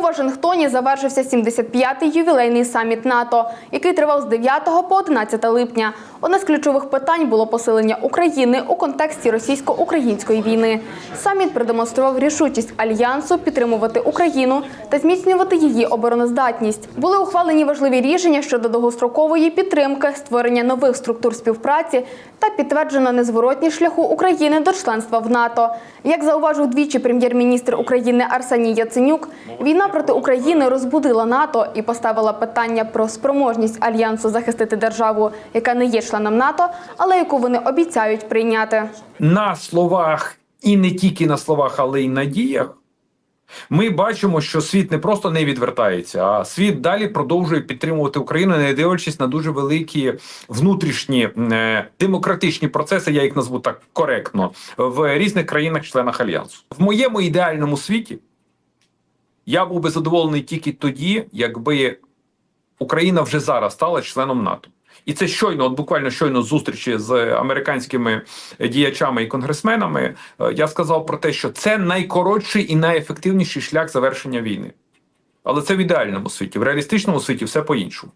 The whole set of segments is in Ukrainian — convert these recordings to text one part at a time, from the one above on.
Вашингтоні завершився 75-й ювілейний саміт НАТО, який тривав з 9 по 11 липня. Одне з ключових питань було посилення України у контексті російсько-української війни. Саміт продемонстрував рішучість альянсу підтримувати Україну та зміцнювати її обороноздатність. Були ухвалені важливі рішення щодо довгострокової підтримки, створення нових структур співпраці та підтверджено незворотність шляху України до членства в НАТО. Як зауважив двічі прем'єр-міністр України Арсеній Яценюк, війна проти України розбудила НАТО і поставила питання про спроможність альянсу захистити державу, яка не є членом НАТО, але яку вони обіцяють прийняти. на словах і не тільки на словах, але й на діях. Ми бачимо, що світ не просто не відвертається, а світ далі продовжує підтримувати Україну, не дивлячись на дуже великі внутрішні е, демократичні процеси, я їх назву так коректно, в різних країнах-членах альянсу. В моєму ідеальному світі я був би задоволений тільки тоді, якби Україна вже зараз стала членом НАТО. І це щойно, от буквально щойно зустрічі з американськими діячами і конгресменами. е, Я сказав про те, що це найкоротший і найефективніший шлях завершення війни. Але це в ідеальному світі, в реалістичному світі все по-іншому.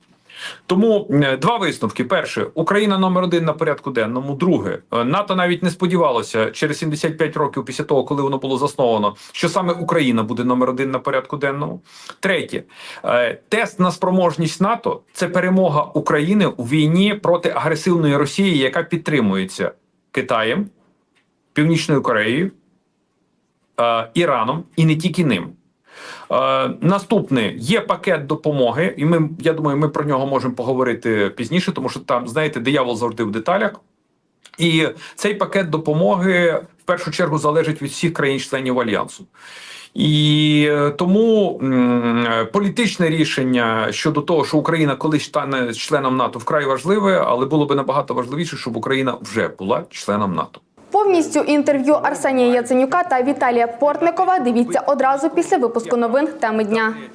Тому два висновки: перше, Україна номер один на порядку денному. Друге, е, НАТО навіть не сподівалося через 75 років після того, коли воно було засновано, що саме Україна буде номер один на порядку денному. Третє, е, тест на спроможність НАТО це перемога України у війні проти агресивної Росії, яка підтримується Китаєм, Північною Кореєю, е, Іраном і не тільки ним. Е, наступне є пакет допомоги, і ми я думаю, ми про нього можемо поговорити пізніше, тому що там, знаєте, диявол завжди в деталях. І цей пакет допомоги в першу чергу залежить від всіх країн-членів альянсу. І е, тому політичне рішення щодо того, що Україна колись стане членом НАТО, вкрай важливе, але було би набагато важливіше, щоб Україна вже була членом НАТО. Повністю інтерв'ю Арсенія Яценюка та Віталія Портникова дивіться одразу після випуску новин теми дня.